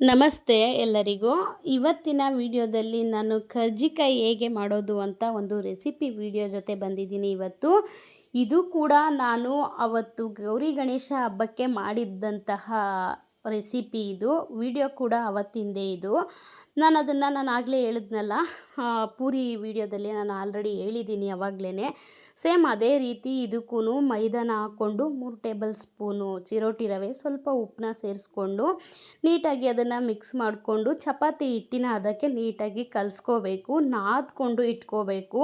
ನಮಸ್ತೆ ಎಲ್ಲರಿಗೂ. ಇವತ್ತಿನ ವಿಡಿಯೋದಲ್ಲಿ ನಾನು ಕರ್ಜಿಕಾಯಿ ಹೇಗೆ ಮಾಡೋದು ಅಂತ ಒಂದು ರೆಸಿಪಿ ವಿಡಿಯೋ ಜೊತೆ ಬಂದಿದ್ದೀನಿ ಇವತ್ತು. ಇದು ಕೂಡ ನಾನು ಅವತ್ತು ಗೌರಿ ಗಣೇಶ ಹಬ್ಬಕ್ಕೆ ಮಾಡಿದ್ದಂತಹ ರೆಸಿಪಿ ಇದು. ವಿಡಿಯೋ ಕೂಡ ಅವತ್ತಿಂದೇ ಇದು. ನಾನು ಅದನ್ನು ನಾನು ಆಗಲೇ ಹೇಳಿದ್ನಲ್ಲ ಪೂರಿ ವಿಡಿಯೋದಲ್ಲಿ ನಾನು ಆಲ್ರೆಡಿ ಹೇಳಿದ್ದೀನಿ ಅವಾಗಲೇ ಸೇಮ್ ಅದೇ ರೀತಿ ಇದಕ್ಕೂ ಮೈದಾನ ಹಾಕ್ಕೊಂಡು ಮೂರು ಟೇಬಲ್ ಸ್ಪೂನು ಚಿರೋಟಿ ರವೆ, ಸ್ವಲ್ಪ ಉಪ್ಪನ್ನ ಸೇರಿಸ್ಕೊಂಡು ನೀಟಾಗಿ ಅದನ್ನು ಮಿಕ್ಸ್ ಮಾಡಿಕೊಂಡು ಚಪಾತಿ ಹಿಟ್ಟಿನ ಅದಕ್ಕೆ ನೀಟಾಗಿ ಕಲಿಸ್ಕೋಬೇಕು, ನಾದ್ಕೊಂಡು ಇಟ್ಕೋಬೇಕು.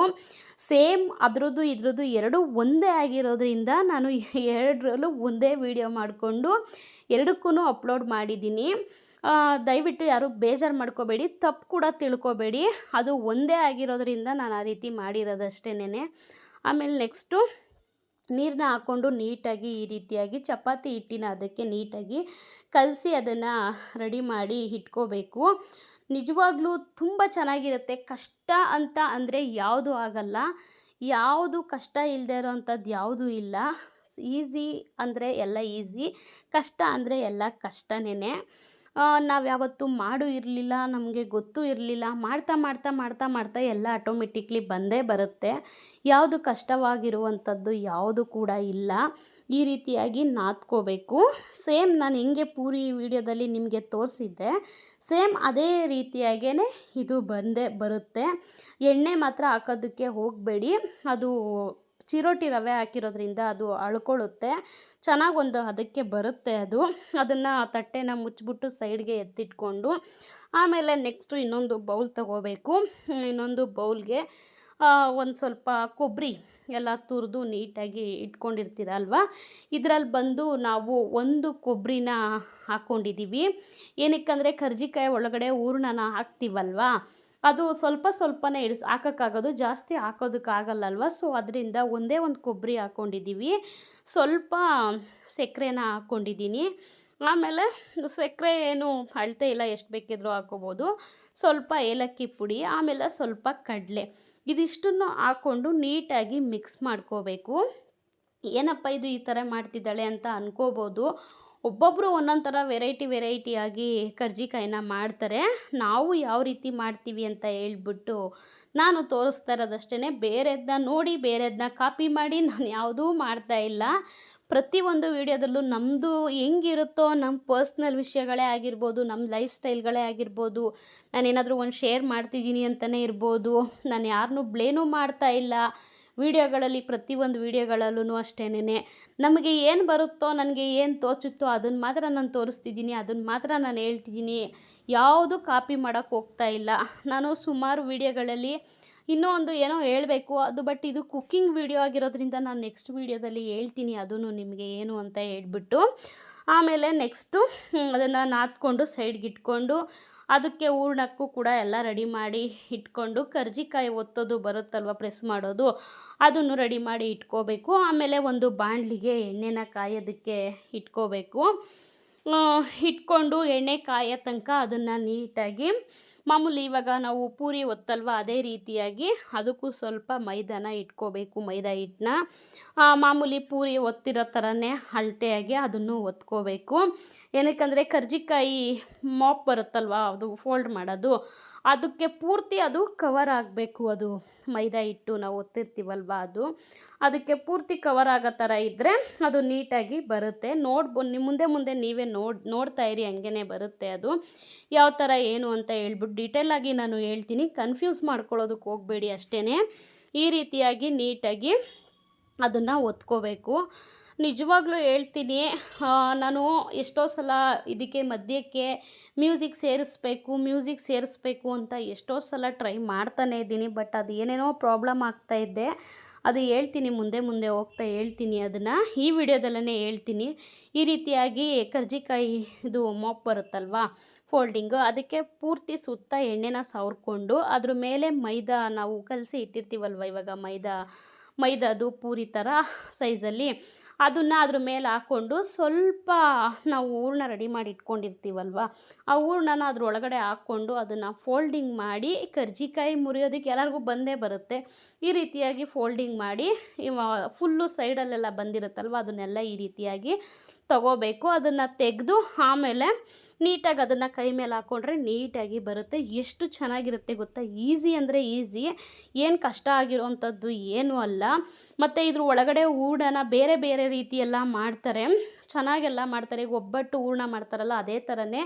ಸೇಮ್ ಅದರದ್ದು ಇದ್ರದ್ದು ಎರಡು ಒಂದೇ ಆಗಿರೋದ್ರಿಂದ ನಾನು ಎರಡರಲ್ಲೂ ಒಂದೇ ವಿಡಿಯೋ ಮಾಡಿಕೊಂಡು ಎರಡಕ್ಕೂ ಅಪ್ಲೋಡ್ ಮಾಡಿದ್ದೀನಿ. ದಯವಿಟ್ಟು ಯಾರು ಬೇಜಾರು ಮಾಡ್ಕೋಬೇಡಿ, ತಪ್ಪು ಕೂಡ ತಿಳ್ಕೊಬೇಡಿ. ಅದು ಒಂದೇ ಆಗಿರೋದ್ರಿಂದ ನಾನು ಆ ರೀತಿ ಮಾಡಿರೋದಷ್ಟೇನೆ ಆಮೇಲೆ ನೆಕ್ಸ್ಟು ನೀರನ್ನ ಹಾಕ್ಕೊಂಡು ನೀಟಾಗಿ ಈ ರೀತಿಯಾಗಿ ಚಪಾತಿ ಹಿಟ್ಟಿನ ಅದಕ್ಕೆ ನೀಟಾಗಿ ಕಲಸಿ ಅದನ್ನು ರೆಡಿ ಮಾಡಿ ಇಟ್ಕೋಬೇಕು. ನಿಜವಾಗ್ಲೂ ತುಂಬ ಚೆನ್ನಾಗಿರುತ್ತೆ. ಕಷ್ಟ ಅಂತ ಅಂದರೆ ಯಾವುದು ಆಗಲ್ಲ. ಯಾವುದು ಕಷ್ಟ ಇಲ್ಲದೆ ಇರೋವಂಥದ್ದು ಯಾವುದೂ ಇಲ್ಲ. ಈಸಿ ಅಂದರೆ ಎಲ್ಲ ಈಸಿ, ಕಷ್ಟ ಅಂದರೆ ಎಲ್ಲ ಕಷ್ಟನೇ ನಾವು ಯಾವತ್ತೂ ಮಾಡು ಇರಲಿಲ್ಲ, ನಮಗೆ ಗೊತ್ತು ಇರಲಿಲ್ಲ, ಮಾಡ್ತಾ ಮಾಡ್ತಾ ಮಾಡ್ತಾ ಮಾಡ್ತಾ ಎಲ್ಲ ಆಟೋಮೆಟಿಕ್ಲಿ ಬಂದೇ ಬರುತ್ತೆ. ಯಾವುದು ಕಷ್ಟವಾಗಿರುವಂಥದ್ದು ಯಾವುದು ಕೂಡ ಇಲ್ಲ. ಈ ರೀತಿಯಾಗಿ ನಾದ್ಕೋಬೇಕು ಸೇಮ್ ನಾನು ಹೆಂಗೆ ಪೂರಿ ವಿಡಿಯೋದಲ್ಲಿ ನಿಮಗೆ ತೋರಿಸಿದ್ದೆ. ಸೇಮ್ ಅದೇ ರೀತಿಯಾಗೇ ಇದು ಬಂದೇ ಬರುತ್ತೆ. ಎಣ್ಣೆ ಮಾತ್ರ ಹಾಕೋದಕ್ಕೆ ಹೋಗಬೇಡಿ. ಅದು ಚಿರೋಟಿ ರವೆ ಹಾಕಿರೋದ್ರಿಂದ ಅದು ಅಳ್ಕೊಳ್ಳುತ್ತೆ. ಚೆನ್ನಾಗಿ ಒಂದು ಅದಕ್ಕೆ ಬರುತ್ತೆ ಅದು. ಅದನ್ನು ತಟ್ಟೆನ ಮುಚ್ಚಿಬಿಟ್ಟು ಸೈಡ್ಗೆ ಎತ್ತಿಟ್ಕೊಂಡು ಆಮೇಲೆ ನೆಕ್ಸ್ಟು ಇನ್ನೊಂದು ಬೌಲ್ ತಗೋಬೇಕು. ಇನ್ನೊಂದು ಬೌಲ್ಗೆ ಒಂದು ಸ್ವಲ್ಪ ಕೊಬ್ಬರಿ ಎಲ್ಲ ತುರಿದು ನೀಟಾಗಿ ಇಟ್ಕೊಂಡಿರ್ತೀರಲ್ವ? ಇದರಲ್ಲಿ ಬಂದು ನಾವು ಒಂದು ಕೊಬ್ಬರಿನ ಹಾಕ್ಕೊಂಡಿದ್ದೀವಿ ಏನಕ್ಕಂದರೆ ಕರ್ಜಿಕಾಯಿ ಒಳಗಡೆ ಹೂರ್ಣನ ಹಾಕ್ತೀವಲ್ವಾ? ಅದು ಸ್ವಲ್ಪ ಸ್ವಲ್ಪನೇ ಇಳಿಸ್, ಹಾಕೋಕ್ಕಾಗೋದು. ಜಾಸ್ತಿ ಹಾಕೋದಕ್ಕಾಗಲ್ಲಲ್ವ? ಸೊ, ಅದರಿಂದ ಒಂದೇ ಒಂದು ಕೊಬ್ಬರಿ ಹಾಕ್ಕೊಂಡಿದ್ದೀವಿ ಸ್ವಲ್ಪ ಸಕ್ಕರೆನ ಹಾಕ್ಕೊಂಡಿದ್ದೀನಿ ಆಮೇಲೆ ಸಕ್ಕರೆ ಏನು ಅಳತೆ ಇಲ್ಲ, ಎಷ್ಟು ಬೇಕಿದ್ರೂ ಹಾಕೋಬೋದು. ಸ್ವಲ್ಪ ಏಲಕ್ಕಿ ಪುಡಿ, ಆಮೇಲೆ ಸ್ವಲ್ಪ ಕಡಲೆ. ಇದಿಷ್ಟನ್ನು ಹಾಕ್ಕೊಂಡು ನೀಟಾಗಿ ಮಿಕ್ಸ್ ಮಾಡ್ಕೋಬೇಕು. ಏನಪ್ಪ ಇದು ಈ ಥರ ಮಾಡ್ತಿದ್ದಾಳೆ ಅಂತ ಅನ್ಕೋಬೋದು. ಒಬ್ಬೊಬ್ಬರು ಒಂದೊಂದು ಥರ ವೆರೈಟಿ ವೆರೈಟಿಯಾಗಿ ಕರ್ಜಿಕಾಯಿನ ಮಾಡ್ತಾರೆ. ನಾವು ಯಾವ ರೀತಿ ಮಾಡ್ತೀವಿ ಅಂತ ಹೇಳ್ಬಿಟ್ಟು ನಾನು ತೋರಿಸ್ತಾ ಇರೋದಷ್ಟೇ ಬೇರೆದನ್ನ ನೋಡಿ ಬೇರೆದನ್ನ ಕಾಪಿ ಮಾಡಿ ನಾನು ಯಾವುದೂ ಮಾಡ್ತಾ ಇಲ್ಲ. ಪ್ರತಿಯೊಂದು ವಿಡಿಯೋದಲ್ಲೂ ನಮ್ಮದು ಹೆಂಗಿರುತ್ತೋ, ನಮ್ಮ ಪರ್ಸ್ನಲ್ ವಿಷಯಗಳೇ ಆಗಿರ್ಬೋದು, ನಮ್ಮ ಲೈಫ್ ಸ್ಟೈಲ್ಗಳೇ ಆಗಿರ್ಬೋದು, ನಾನೇನಾದರೂ ಒಂದು ಶೇರ್ ಮಾಡ್ತಿದ್ದೀನಿ ಅಂತಲೇ ಇರ್ಬೋದು, ನಾನು ಯಾರನ್ನೂ ಬ್ಲೇನೂ ಮಾಡ್ತಾ ಇಲ್ಲ. ವಿಡಿಯೋಗಳಲ್ಲಿ, ಪ್ರತಿಯೊಂದು ವಿಡಿಯೋಗಳಲ್ಲೂ ಅಷ್ಟೇನೆ ನಮಗೆ ಏನು ಬರುತ್ತೋ, ನನಗೆ ಏನು ತೋಚುತ್ತೋ ಅದನ್ನು ಮಾತ್ರ ನಾನು ತೋರಿಸ್ತಿದ್ದೀನಿ ಅದನ್ನು ಮಾತ್ರ ನಾನು ಹೇಳ್ತಿದ್ದೀನಿ. ಯಾವುದು ಕಾಪಿ ಮಾಡೋಕ್ಕೆ ಹೋಗ್ತಾ ಇಲ್ಲ. ನಾನು ಸುಮಾರು ವಿಡಿಯೋಗಳಲ್ಲಿ ಇನ್ನೂ ಒಂದು ಏನೋ ಹೇಳಬೇಕು, ಅದು ಬಟ್ ಇದು ಕುಕ್ಕಿಂಗ್ ವಿಡಿಯೋ ಆಗಿರೋದ್ರಿಂದ ನಾನು ನೆಕ್ಸ್ಟ್ ವಿಡಿಯೋದಲ್ಲಿ ಹೇಳ್ತೀನಿ ಅದೂ ನಿಮಗೆ ಏನು ಅಂತ ಹೇಳ್ಬಿಟ್ಟು. ಆಮೇಲೆ ನೆಕ್ಸ್ಟು ಅದನ್ನು ನಾದ್ಕೊಂಡು ಸೈಡ್ಗೆ ಇಟ್ಕೊಂಡು ಅದಕ್ಕೆ ಹೂರ್ಣಕ್ಕೂ ಕೂಡ ಎಲ್ಲ ರೆಡಿ ಮಾಡಿ ಇಟ್ಕೊಂಡು ಕರ್ಜಿಕಾಯಿ ಒತ್ತೋದು ಬರುತ್ತಲ್ವ ಪ್ರೆಸ್ ಮಾಡೋದು, ಅದನ್ನು ರೆಡಿ ಮಾಡಿ ಇಟ್ಕೋಬೇಕು. ಆಮೇಲೆ ಒಂದು ಬಾಣಲಿಗೆ ಎಣ್ಣೆನ ಕಾಯೋದಕ್ಕೆ ಇಟ್ಕೋಬೇಕು. ಇಟ್ಕೊಂಡು ಎಣ್ಣೆ ಕಾಯೋ ತನಕ ಅದನ್ನು ನೀಟಾಗಿ ಮಾಮೂಲಿ ಇವಾಗ ನಾವು ಪೂರಿ ಒತ್ತಲ್ವ ಅದೇ ರೀತಿಯಾಗಿ ಅದಕ್ಕೂ ಸ್ವಲ್ಪ ಮೈದಾನ ಇಟ್ಕೋಬೇಕು, ಮೈದಾ ಹಿಟ್ಟನ್ನ. ಮಾಮೂಲಿ ಪೂರಿ ಒತ್ತಿರೋ ಥರನೇ ಅಳತೆಯಾಗಿ ಅದನ್ನು ಒತ್ಕೋಬೇಕು. ಏನಕ್ಕಂದರೆ ಕರ್ಜಿಕಾಯಿ ಮಾಪ್ ಬರುತ್ತಲ್ವ, ಅದು ಫೋಲ್ಡ್ ಮಾಡೋದು. ಅದಕ್ಕೆ ಪೂರ್ತಿ ಅದು ಕವರ್ ಆಗಬೇಕು ಅದು. ಮೈದಾ ಹಿಟ್ಟು ನಾವು ಒತ್ತಿರ್ತೀವಲ್ವ ಅದು. ಅದಕ್ಕೆ ಪೂರ್ತಿ ಕವರ್ ಆಗೋ ಥರ ಇದ್ದರೆ ಅದು ನೀಟಾಗಿ ಬರುತ್ತೆ. ನೋಡ್ಬೋ ಮುಂದೆ ಮುಂದೆ ನೀವೇ ನೋಡಿ, ನೋಡ್ತಾ ಇರಿ ಹಂಗೇ ಬರುತ್ತೆ ಅದು. ಯಾವ ಥರ, ಏನು ಅಂತ ಹೇಳ್ಬಿಟ್ಟು ಡೀಟೇಲಾಗಿ ನಾನು ಹೇಳ್ತೀನಿ. ಕನ್ಫ್ಯೂಸ್ ಮಾಡ್ಕೊಳ್ಳೋದಕ್ಕೆ ಹೋಗಬೇಡಿ ಅಷ್ಟೇ ಈ ರೀತಿಯಾಗಿ ನೀಟಾಗಿ ಅದನ್ನು ಒತ್ಕೋಬೇಕು. ನಿಜವಾಗ್ಲೂ ಹೇಳ್ತೀನಿ ನಾನು ಎಷ್ಟೋ ಸಲ ಇದಕ್ಕೆ ಮಧ್ಯಕ್ಕೆ ಮ್ಯೂಸಿಕ್ ಸೇರಿಸ್ಬೇಕು ಮ್ಯೂಸಿಕ್ ಸೇರಿಸ್ಬೇಕು ಅಂತ ಎಷ್ಟೋ ಸಲ ಟ್ರೈ ಮಾಡ್ತಾನೇ ಇದ್ದೀನಿ, ಬಟ್ ಅದು ಏನೇನೋ ಪ್ರಾಬ್ಲಮ್ ಆಗ್ತಾ ಇದ್ದೆ ಅದು ಹೇಳ್ತೀನಿ, ಮುಂದೆ ಮುಂದೆ ಹೋಗ್ತಾ ಹೇಳ್ತೀನಿ ಅದನ್ನು. ಈ ವಿಡಿಯೋದಲ್ಲೇ ಹೇಳ್ತೀನಿ, ಈ ರೀತಿಯಾಗಿ ಕರ್ಜಿಕಾಯಿ ಇದು ಮಾಪ್ ಬರುತ್ತಲ್ವಾ, ಫೋಲ್ಡಿಂಗು, ಅದಕ್ಕೆ ಪೂರ್ತಿ ಸುತ್ತ ಎಣ್ಣೆನ ಸವರ್ಕೊಂಡು, ಅದ್ರ ಮೇಲೆ ಮೈದಾ ನಾವು ಕಲಸಿ ಇಟ್ಟಿರ್ತೀವಲ್ವ ಇವಾಗ ಮೈದಾ ಮೈದಾದು ಪೂರಿ ಥರ ಸೈಜಲ್ಲಿ ಅದನ್ನು ಅದ್ರ ಮೇಲೆ ಹಾಕ್ಕೊಂಡು ಸ್ವಲ್ಪ ನಾವು ಹೂರ್ಣ ರೆಡಿ ಮಾಡಿ ಇಟ್ಕೊಂಡಿರ್ತೀವಲ್ವ, ಆ ಹೂರ್ಣನ ಅದರೊಳಗಡೆ ಹಾಕ್ಕೊಂಡು ಅದನ್ನು ಫೋಲ್ಡಿಂಗ್ ಮಾಡಿ ಕರ್ಜಿಕಾಯಿ ಮುರಿಯೋದಕ್ಕೆ ಎಲ್ಲರಿಗೂ ಬಂದೇ ಬರುತ್ತೆ. ಈ ರೀತಿಯಾಗಿ ಫೋಲ್ಡಿಂಗ್ ಮಾಡಿ ಫುಲ್ಲು ಸೈಡಲ್ಲೆಲ್ಲ ಬಂದಿರುತ್ತಲ್ವ, ಅದನ್ನೆಲ್ಲ ಈ ರೀತಿಯಾಗಿ ತಗೋಬೇಕು. ಅದನ್ನು ತೆಗೆದು ಆಮೇಲೆ ನೀಟಾಗಿ ಅದನ್ನು ಕೈ ಮೇಲೆ ಹಾಕ್ಕೊಂಡ್ರೆ ನೀಟಾಗಿ ಬರುತ್ತೆ. ಎಷ್ಟು ಚೆನ್ನಾಗಿರುತ್ತೆ ಗೊತ್ತಾ? ಈಸಿ ಅಂದರೆ ಈಸಿ. ಏನು ಕಷ್ಟ ಆಗಿರೋವಂಥದ್ದು ಏನೂ ಅಲ್ಲ. ಮತ್ತು ಇದ್ರ ಒಳಗಡೆ ಹೂರ್ಣನ ಬೇರೆ ಬೇರೆ ರೀತಿಯೆಲ್ಲ ಮಾಡ್ತಾರೆ. ಚೆನ್ನಾಗೆಲ್ಲ ಮಾಡ್ತಾರೆ. ಈಗ ಒಬ್ಬಟ್ಟು ಹೂರ್ಣ ಮಾಡ್ತಾರಲ್ಲ, ಅದೇ ಥರನೇ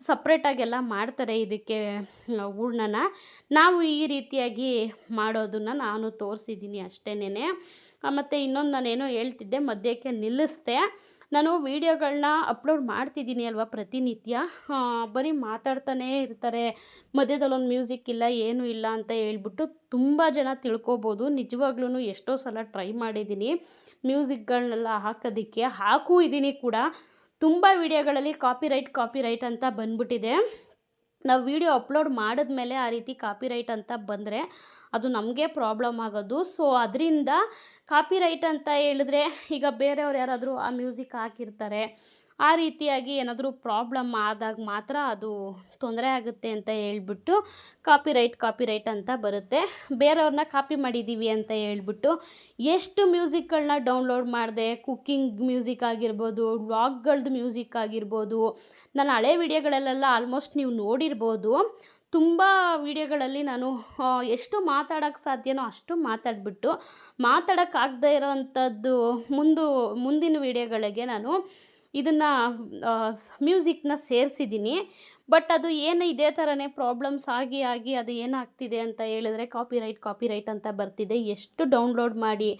ಸಪ್ರೇಟಾಗೆಲ್ಲ ಮಾಡ್ತಾರೆ ಇದಕ್ಕೆ, ಹೂರ್ಣನ. ನಾವು ಈ ರೀತಿಯಾಗಿ ಮಾಡೋದನ್ನು ನಾನು ತೋರಿಸಿದ್ದೀನಿ ಅಷ್ಟೇನೆ ಮತ್ತು ಇನ್ನೊಂದು ನಾನೇನೋ ಹೇಳ್ತಿದ್ದೆ, ಮಧ್ಯಕ್ಕೆ ನಿಲ್ಲಿಸ್ದೆ. ನಾನು ವೀಡಿಯೋಗಳನ್ನ ಅಪ್ಲೋಡ್ ಮಾಡ್ತಿದ್ದೀನಿ ಅಲ್ವಾ ಪ್ರತಿನಿತ್ಯ? ಬರೀ ಮಾತಾಡ್ತಾನೇ ಇರ್ತಾರೆ. ಮಧ್ಯದಲ್ಲೊಂದು ಮ್ಯೂಸಿಕ್ ಇಲ್ಲ, ಏನೂ ಇಲ್ಲ ಅಂತ ಹೇಳ್ಬಿಟ್ಟು ತುಂಬ ಜನ ತಿಳ್ಕೊಬೋದು. ನಿಜವಾಗ್ಲೂ ಎಷ್ಟೋ ಸಲ ಟ್ರೈ ಮಾಡಿದ್ದೀನಿ. ಮ್ಯೂಸಿಕ್ಗಳನ್ನೆಲ್ಲ ಹಾಕೋದಕ್ಕೆ ಹಾಕೂ ಇದ್ದೀನಿ ಕೂಡ. ತುಂಬ ವೀಡಿಯೋಗಳಲ್ಲಿ ಕಾಪಿರೈಟ್ ಕಾಪಿರೈಟ್ ಅಂತ ಬಂದ್ಬಿಟ್ಟಿದೆ. ನಾವು ವಿಡಿಯೋ ಅಪ್ಲೋಡ್ ಮಾಡಿದ ಮೇಲೆ ಆ ರೀತಿ ಕಾಪಿರೈಟ್ ಅಂತ ಬಂದರೆ ಅದು ನಮಗೆ ಪ್ರಾಬ್ಲಮ್ ಆಗೋದು. ಸೊ ಅದರಿಂದ ಕಾಪಿರೈಟ್ ಅಂತ ಹೇಳಿದ್ರೆ ಈಗ ಬೇರೆಯವ್ರು ಯಾರಾದರೂ ಆ ಮ್ಯೂಸಿಕ್ ಹಾಕಿರ್ತಾರೆ ಆ ರೀತಿಯಾಗಿ ಏನಾದರೂ ಪ್ರಾಬ್ಲಮ್ ಆದಾಗ ಮಾತ್ರ ಅದು ತೊಂದರೆ ಆಗುತ್ತೆ ಅಂತ ಹೇಳ್ಬಿಟ್ಟು ಕಾಪಿರೈಟ್ ಕಾಪಿರೈಟ್ ಅಂತ ಬರುತ್ತೆ. ಬೇರೆಯವ್ರನ್ನ ಕಾಪಿ ಮಾಡಿದ್ದೀವಿ ಅಂತ ಹೇಳ್ಬಿಟ್ಟು ಎಷ್ಟು ಮ್ಯೂಸಿಕ್ಗಳನ್ನ ಡೌನ್ಲೋಡ್ ಮಾಡಿದೆ, ಕುಕ್ಕಿಂಗ್ ಮ್ಯೂಸಿಕ್ ಆಗಿರ್ಬೋದು, ವ್ಲಾಗ್ಗಳ್ದು ಮ್ಯೂಸಿಕ್ ಆಗಿರ್ಬೋದು, ನನ್ನ ಹಳೆ ವಿಡಿಯೋಗಳಲ್ಲೆಲ್ಲ ಆಲ್ಮೋಸ್ಟ್ ನೀವು ನೋಡಿರ್ಬೋದು. ತುಂಬ ವಿಡಿಯೋಗಳಲ್ಲಿ ನಾನು ಎಷ್ಟು ಮಾತಾಡೋಕ್ಕೆ ಸಾಧ್ಯನೋ ಅಷ್ಟು ಮಾತಾಡಿಬಿಟ್ಟು ಮಾತಾಡೋಕ್ಕಾಗದೇ ಇರೋವಂಥದ್ದು ಮುಂದು, ಮುಂದಿನ ವಿಡಿಯೋಗಳಿಗೆ ನಾನು ಇದನ್ನು ಮ್ಯೂಸಿಕ್ನ ಸೇರಿಸಿದ್ದೀನಿ ಬಟ್ ಅದು ಏನು ಇದೇ ಥರನೇ ಪ್ರಾಬ್ಲಮ್ಸ್ ಆಗಿ ಆಗಿ ಅದು ಏನಾಗ್ತಿದೆ ಅಂತ ಹೇಳಿದ್ರೆ ಕಾಪಿರೈಟ್ ಕಾಪಿರೈಟ್ ಅಂತ ಬರ್ತಿದೆ. ಎಷ್ಟು ಡೌನ್ಲೋಡ್ ಮಾಡಿ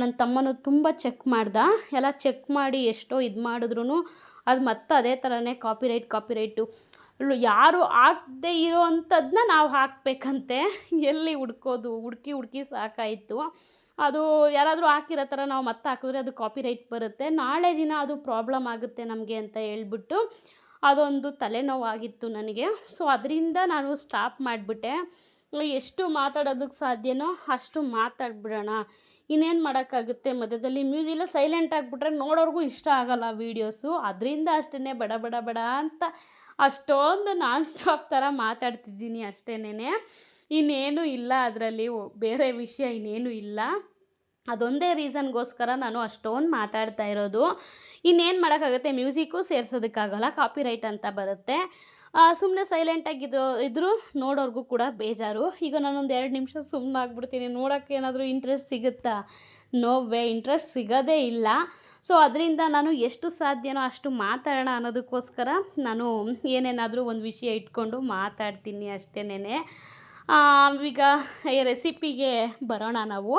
ನನ್ನ ತಮ್ಮನು ತುಂಬ ಚೆಕ್ ಮಾಡ್ದ. ಎಲ್ಲ ಚೆಕ್ ಮಾಡಿ ಎಷ್ಟೋ ಇದು ಮಾಡಿದ್ರು ಅದು ಮತ್ತೆ ಅದೇ ಥರನೇ ಕಾಪಿರೈಟ್, ಕಾಪಿರೈಟು. ಯಾರು ಹಾಕದೇ ಇರೋ ಅಂಥದ್ದನ್ನ ನಾವು ಹಾಕಬೇಕಂತೆ. ಎಲ್ಲಿ ಹುಡ್ಕೋದು, ಹುಡುಕಿ ಹುಡುಕಿ ಸಾಕಾಯಿತು. ಅದು ಯಾರಾದರೂ ಹಾಕಿರೋ ಥರ ನಾವು ಮತ್ತೆ ಹಾಕಿದ್ರೆ ಅದು ಕಾಪಿರೈಟ್ ಬರುತ್ತೆ. ನಾಳೆ ದಿನ ಅದು ಪ್ರಾಬ್ಲಮ್ ಆಗುತ್ತೆ ನಮಗೆ ಅಂತ ಹೇಳ್ಬಿಟ್ಟು ಅದೊಂದು ತಲೆನೋವಾಗಿತ್ತು ನನಗೆ. ಸೊ ಅದರಿಂದ ನಾನು ಸ್ಟಾಪ್ ಮಾಡಿಬಿಟ್ಟೆ. ಎಷ್ಟು ಮಾತಾಡೋದಕ್ಕೆ ಸಾಧ್ಯನೋ ಅಷ್ಟು ಮಾತಾಡ್ಬಿಡೋಣ. ಇನ್ನೇನು ಮಾಡೋಕ್ಕಾಗುತ್ತೆ? ಮಧ್ಯದಲ್ಲಿ ಮ್ಯೂಸಿಲ್ಲ ಸೈಲೆಂಟ್ ಆಗಿಬಿಟ್ರೆ ನೋಡೋರ್ಗೂ ಇಷ್ಟ ಆಗೋಲ್ಲ ವೀಡಿಯೋಸು ಅದರಿಂದ ಅಷ್ಟೇ ಬಡ ಬಡ ಬಡ ಅಂತ ಅಷ್ಟೊಂದು ನಾನ್ ಸ್ಟಾಪ್ ಥರ ಮಾತಾಡ್ತಿದ್ದೀನಿ ಅಷ್ಟೇನೆ ಇನ್ನೇನು ಇಲ್ಲ ಅದರಲ್ಲಿ. ಬೇರೆ ವಿಷಯ ಇನ್ನೇನು ಇಲ್ಲ. ಅದೊಂದೇ ರೀಸನ್ಗೋಸ್ಕರ ನಾನು ಅಷ್ಟೊಂದು ಮಾತಾಡ್ತಾ ಇರೋದು. ಇನ್ನೇನು ಮಾಡೋಕ್ಕಾಗುತ್ತೆ? ಮ್ಯೂಸಿಕ್ಕು ಸೇರ್ಸೋದಕ್ಕಾಗಲ್ಲ, ಕಾಪಿರೈಟ್ ಅಂತ ಬರುತ್ತೆ. ಸುಮ್ಮನೆ ಸೈಲೆಂಟಾಗಿದ್ದು ಇದ್ದರೂ ನೋಡೋರ್ಗೂ ಕೂಡ ಬೇಜಾರು. ಈಗ ನಾನೊಂದು ಎರಡು ನಿಮಿಷ ಸುಮ್ಮನೆ ಆಗ್ಬಿಡ್ತೀನಿ. ನೋಡೋಕ್ಕೆ ಏನಾದರೂ ಇಂಟ್ರೆಸ್ಟ್ ಸಿಗುತ್ತಾ? ನೋ ವೇ ಇಂಟ್ರೆಸ್ಟ್ ಸಿಗೋದೇ ಇಲ್ಲ. ಸೊ ಅದರಿಂದ ನಾನು ಎಷ್ಟು ಸಾಧ್ಯನೋ ಅಷ್ಟು ಮಾತಾಡೋಣ ಅನ್ನೋದಕ್ಕೋಸ್ಕರ ನಾನು ಏನೇನಾದರೂ ಒಂದು ವಿಷಯ ಇಟ್ಕೊಂಡು ಮಾತಾಡ್ತೀನಿ ಅಷ್ಟೇನೆ ಈಗ ರೆಸಿಪಿಗೆ ಬರೋಣ ನಾವು.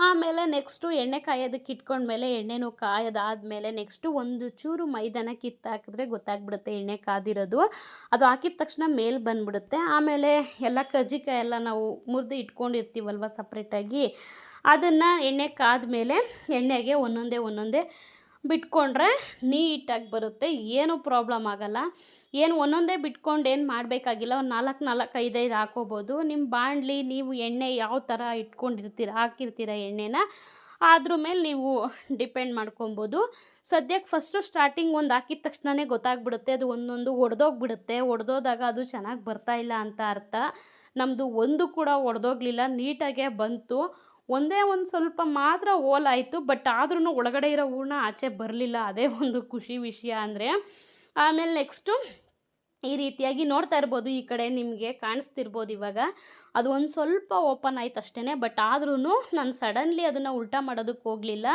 ಆಮೇಲೆ ನೆಕ್ಸ್ಟು ಎಣ್ಣೆ ಕಾಯೋದಕ್ಕೆ ಇಟ್ಕೊಂಡ್ಮೇಲೆ ಎಣ್ಣೆನೂ ಕಾಯೋದಾದಮೇಲೆ ನೆಕ್ಸ್ಟು ಒಂದು ಚೂರು ಮೈದಾನ ಕಿತ್ತಾಕಿದ್ರೆ ಗೊತ್ತಾಗ್ಬಿಡುತ್ತೆ ಎಣ್ಣೆ ಕಾದಿರೋದು. ಅದು ಹಾಕಿದ ತಕ್ಷಣ ಮೇಲೆ ಬಂದ್ಬಿಡುತ್ತೆ. ಆಮೇಲೆ ಎಲ್ಲ ಕಜ್ಜಿಕಾಯಿ ಎಲ್ಲ ನಾವು ಮುರಿದು ಇಟ್ಕೊಂಡಿರ್ತೀವಲ್ವ ಸಪ್ರೇಟಾಗಿ ಅದನ್ನು ಎಣ್ಣೆ ಕಾದ ಮೇಲೆ ಎಣ್ಣೆಗೆ ಒಂದೊಂದೇ ಒಂದೊಂದೇ ಬಿಟ್ಕೊಂಡ್ರೆ ನೀಟಾಗಿ ಬರುತ್ತೆ, ಏನೂ ಪ್ರಾಬ್ಲಮ್ ಆಗಲ್ಲ. ಏನು ಒಂದೊಂದೇ ಬಿಟ್ಕೊಂಡು ಏನು ಮಾಡಬೇಕಾಗಿಲ್ಲ, ಒಂದು ನಾಲ್ಕು ನಾಲ್ಕು, ಐದೈದು ಹಾಕೋಬೋದು. ನಿಮ್ಮ ಬಾಣಲಿ ನೀವು ಎಣ್ಣೆ ಯಾವ ಥರ ಇಟ್ಕೊಂಡಿರ್ತೀರ, ಹಾಕಿರ್ತೀರ ಎಣ್ಣೆನ ಅದ್ರ ಮೇಲೆ ನೀವು ಡಿಪೆಂಡ್ ಮಾಡ್ಕೊಬೋದು. ಸದ್ಯಕ್ಕೆ ಫಸ್ಟು ಸ್ಟಾರ್ಟಿಂಗ್ ಒಂದು ಹಾಕಿದ ತಕ್ಷಣವೇ ಗೊತ್ತಾಗ್ಬಿಡುತ್ತೆ, ಅದು ಒಂದೊಂದು ಒಡೆದೋಗ್ಬಿಡುತ್ತೆ. ಒಡೆದೋದಾಗ ಅದು ಚೆನ್ನಾಗಿ ಬರ್ತಾ ಇಲ್ಲ ಅಂತ ಅರ್ಥ. ನಮ್ಮದು ಒಂದು ಕೂಡ ಒಡೆದೋಗ್ಲಿಲ್ಲ, ನೀಟಾಗೆ ಬಂತು. ಒಂದೇ ಒಂದು ಸ್ವಲ್ಪ ಮಾತ್ರ ಓಲಾಯಿತು ಬಟ್ ಆದ್ರೂ ಒಳಗಡೆ ಇರೋ ಹೂರ್ಣ ಆಚೆ ಬರಲಿಲ್ಲ. ಅದೇ ಒಂದು ಖುಷಿ ವಿಷಯ ಅಂದರೆ, ಆಮೇಲೆ ನೆಕ್ಸ್ಟು ಈ ರೀತಿಯಾಗಿ ನೋಡ್ತಾ ಇರ್ಬೋದು. ಈ ಕಡೆ ನಿಮಗೆ ಕಾಣಿಸ್ತಿರ್ಬೋದು ಇವಾಗ. ಅದು ಒಂದು ಸ್ವಲ್ಪ ಓಪನ್ ಆಯ್ತು ಅಷ್ಟೇ ಬಟ್ ಆದ್ರೂ ನಾನು ಸಡನ್ಲಿ ಅದನ್ನು ಉಲ್ಟಾ ಮಾಡೋದಕ್ಕೆ ಹೋಗಲಿಲ್ಲ.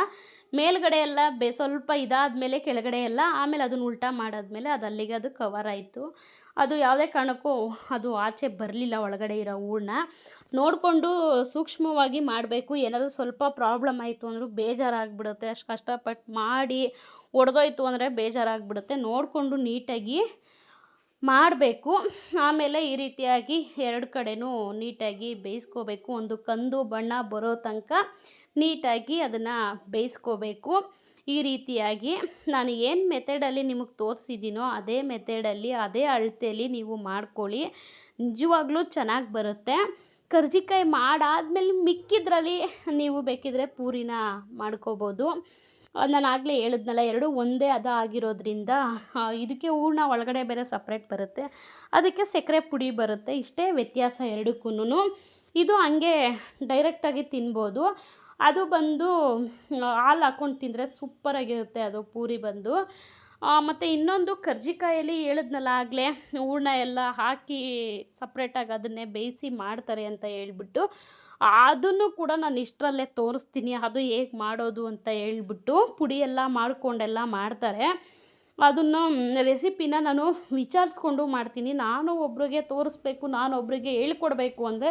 ಮೇಲ್ಗಡೆ ಎಲ್ಲ ಬೆ, ಸ್ವಲ್ಪ ಇದಾದಮೇಲೆ ಕೆಳಗಡೆ ಎಲ್ಲ, ಆಮೇಲೆ ಅದನ್ನು ಉಲ್ಟಾ ಮಾಡಾದ್ಮೇಲೆ ಅದು ಅಲ್ಲಿಗೆ ಅದು ಕವರ್ ಆಯಿತು. ಅದು ಯಾವುದೇ ಕಾರಣಕ್ಕೂ ಅದು ಆಚೆ ಬರಲಿಲ್ಲ, ಒಳಗಡೆ ಇರೋ ಹೂಳನ್ನ ನೋಡಿಕೊಂಡು ಸೂಕ್ಷ್ಮವಾಗಿ ಮಾಡಬೇಕು. ಏನಾದರೂ ಸ್ವಲ್ಪ ಪ್ರಾಬ್ಲಮ್ ಆಯಿತು ಅಂದರೂ ಬೇಜಾರಾಗ್ಬಿಡುತ್ತೆ. ಅಷ್ಟು ಕಷ್ಟಪಟ್ಟು ಮಾಡಿ ಒಡೆದೋಯ್ತು ಅಂದರೆ ಬೇಜಾರಾಗ್ಬಿಡುತ್ತೆ. ನೋಡಿಕೊಂಡು ನೀಟಾಗಿ ಮಾಡಬೇಕು. ಆಮೇಲೆ ಈ ರೀತಿಯಾಗಿ ಎರಡು ಕಡೆನೂ ನೀಟಾಗಿ ಬೇಯಿಸ್ಕೋಬೇಕು. ಒಂದು ಕಂದು ಬಣ್ಣ ಬರೋ ತನಕ ನೀಟಾಗಿ ಅದನ್ನು ಬೇಯಿಸ್ಕೋಬೇಕು. ಈ ರೀತಿಯಾಗಿ ನಾನು ಏನು ಮೆಥಡಲ್ಲಿ ನಿಮಗೆ ತೋರಿಸಿದ್ದೀನೋ ಅದೇ ಮೆಥಡಲ್ಲಿ ಅದೇ ಅಳತೆಯಲ್ಲಿ ನೀವು ಮಾಡ್ಕೊಳ್ಳಿ. ನಿಜವಾಗ್ಲೂ ಚೆನ್ನಾಗಿ ಬರುತ್ತೆ. ಕರ್ಜಿಕಾಯಿ ಮಾಡಾದ್ಮೇಲೆ ಮಿಕ್ಕಿದ್ರಲ್ಲಿ ನೀವು ಬೇಕಿದ್ರೆ ಪೂರಿನ ಮಾಡ್ಕೋಬೋದು. ನಾನು ಆಗಲೇ ಹೇಳಿದ್ನಲ್ಲ, ಎರಡು ಒಂದೇ ಅದ ಆಗಿರೋದ್ರಿಂದ ಇದಕ್ಕೆ ಹೂರ್ಣ ಒಳಗಡೆ ಬೇರೆ ಸಪ್ರೇಟ್ ಬರುತ್ತೆ. ಅದಕ್ಕೆ ಸಕ್ಕರೆ ಪುಡಿ ಬರುತ್ತೆ. ಇಷ್ಟೇ ವ್ಯತ್ಯಾಸ ಎರಡಕ್ಕೂ ಇದು ಹಂಗೆ ಡೈರೆಕ್ಟಾಗಿ ತಿನ್ಬೋದು. ಅದು ಬಂದು ಹಾಲು ಹಾಕ್ಕೊಂಡು ತಿಂದರೆ ಸೂಪರಾಗಿರುತ್ತೆ ಅದು ಪೂರಿ ಬಂದು. ಮತ್ತು ಇನ್ನೊಂದು ಕರ್ಜಿಕಾಯಲ್ಲಿ ಹೇಳಿದ್ನಲ್ಲ ಆಗಲೇ, ಹೂರ್ಣ ಎಲ್ಲ ಹಾಕಿ ಸಪ್ರೇಟಾಗಿ ಅದನ್ನೇ ಬೇಯಿಸಿ ಮಾಡ್ತಾರೆ ಅಂತ ಹೇಳ್ಬಿಟ್ಟು ಅದನ್ನು ಕೂಡ ನಾನು ಇಷ್ಟರಲ್ಲೇ ತೋರಿಸ್ತೀನಿ. ಅದು ಹೇಗೆ ಮಾಡೋದು ಅಂತ ಹೇಳ್ಬಿಟ್ಟು ಪುಡಿ ಎಲ್ಲ ಮಾಡ್ಕೊಂಡೆಲ್ಲ ಮಾಡ್ತಾರೆ. ಅದನ್ನು ರೆಸಿಪಿನ ನಾನು ವಿಚಾರಿಸ್ಕೊಂಡು ಮಾಡ್ತೀನಿ. ನಾನು ಒಬ್ರಿಗೆ ತೋರಿಸ್ಬೇಕು, ನಾನು ಒಬ್ರಿಗೆ ಹೇಳ್ಕೊಡ್ಬೇಕು ಅಂದರೆ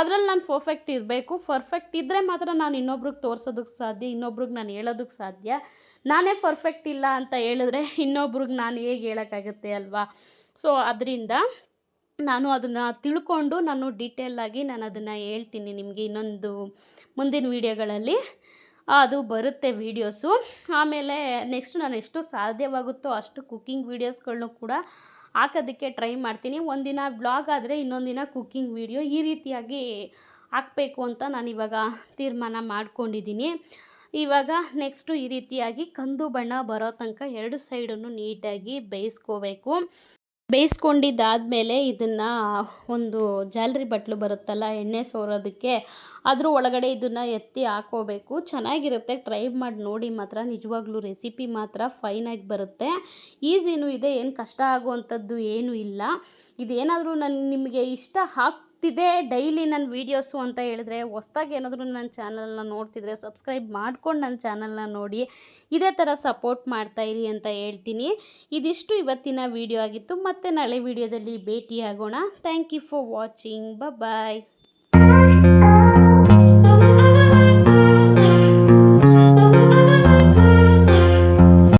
ಅದರಲ್ಲಿ ನಾನು ಪರ್ಫೆಕ್ಟ್ ಇರಬೇಕು. ಪರ್ಫೆಕ್ಟ್ ಇದ್ದರೆ ಮಾತ್ರ ನಾನು ಇನ್ನೊಬ್ರಿಗೆ ತೋರಿಸೋದಕ್ಕೆ ಸಾಧ್ಯ, ಇನ್ನೊಬ್ರಿಗೆ ನಾನು ಹೇಳೋದಕ್ಕೆ ಸಾಧ್ಯ. ನಾನೇ ಪರ್ಫೆಕ್ಟ್ ಇಲ್ಲ ಅಂತ ಹೇಳಿದ್ರೆ ಇನ್ನೊಬ್ರಿಗೆ ನಾನು ಹೇಗೆ ಹೇಳೋಕ್ಕಾಗುತ್ತೆ ಅಲ್ವಾ? ಸೊ ಅದರಿಂದ ನಾನು ಅದನ್ನು ತಿಳ್ಕೊಂಡು ನಾನು ಡೀಟೇಲಾಗಿ ನಾನು ಅದನ್ನು ಹೇಳ್ತೀನಿ ನಿಮಗೆ ಇನ್ನೊಂದು ಮುಂದಿನ ವೀಡಿಯೋಗಳಲ್ಲಿ. ಅದು ಬರುತ್ತೆ ವೀಡಿಯೋಸು ಆಮೇಲೆ ನೆಕ್ಸ್ಟ್ ನಾನು ಎಷ್ಟು ಸಾಧ್ಯವಾಗುತ್ತೋ ಅಷ್ಟು ಕುಕ್ಕಿಂಗ್ ವೀಡಿಯೋಸ್ಗಳನ್ನು ಕೂಡ ಹಾಕೋದಕ್ಕೆ ಟ್ರೈ ಮಾಡ್ತೀನಿ. ಒಂದಿನ ಬ್ಲಾಗ್ ಆದರೆ ಇನ್ನೊಂದಿನ ದಿನ ಕುಕ್ಕಿಂಗ್ ವೀಡಿಯೋ ಈ ರೀತಿಯಾಗಿ ಹಾಕಬೇಕು ಅಂತ ನಾನು ಇವಾಗ ತೀರ್ಮಾನ ಮಾಡ್ಕೊಂಡಿದ್ದೀನಿ. ಇವಾಗ ನೆಕ್ಸ್ಟು ಈ ರೀತಿಯಾಗಿ ಕಂದು ಬಣ್ಣ ಬರೋ ತನಕ ಎರಡು ಸೈಡನ್ನು ನೀಟಾಗಿ ಬೇಯಿಸ್ಕೋಬೇಕು. ಬೇಯಿಸ್ಕೊಂಡಿದ್ದಾದಮೇಲೆ ಇದನ್ನು ಒಂದು ಜಾಲರಿ ಬಟ್ಲು ಬರುತ್ತಲ್ಲ, ಎಣ್ಣೆ ಸೋರೋದಕ್ಕೆ ಅದ್ರ ಒಳಗಡೆ ಇದನ್ನು ಎತ್ತಿ ಹಾಕೋಬೇಕು. ಚೆನ್ನಾಗಿರುತ್ತೆ, ಟ್ರೈ ಮಾಡಿ ನೋಡಿ ಮಾತ್ರ. ನಿಜವಾಗ್ಲೂ ರೆಸಿಪಿ ಮಾತ್ರ ಫೈನಾಗಿ ಬರುತ್ತೆ. ಈಸಿನೂ ಇದೆ, ಏನು ಕಷ್ಟ ಆಗುವಂಥದ್ದು ಏನೂ ಇಲ್ಲ. ಇದೇನಾದರೂ ನನ್ನ ನಿಮಗೆ ಇಷ್ಟ ಆಗ್ತಿದೆ ಡೈಲಿ ನನ್ನ ವೀಡಿಯೋಸು ಅಂತ ಹೇಳಿದ್ರೆ ಹೊಸ್ದಾಗಿ ಏನಾದರೂ ನನ್ನ ಚಾನಲ್ನ ನೋಡ್ತಿದ್ರೆ ಸಬ್ಸ್ಕ್ರೈಬ್ ಮಾಡ್ಕೊಂಡು ನನ್ನ ಚಾನಲ್ನ ನೋಡಿ ಇದೇ ಥರ ಸಪೋರ್ಟ್ ಮಾಡ್ತಾಯಿರಿ ಅಂತ ಹೇಳ್ತೀನಿ. ಇದಿಷ್ಟು ಇವತ್ತಿನ ವೀಡಿಯೋ ಆಗಿತ್ತು. ಮತ್ತೆ ನಾಳೆ ವೀಡಿಯೋದಲ್ಲಿ ಭೇಟಿಯಾಗೋಣ. Thank you for watching. Bye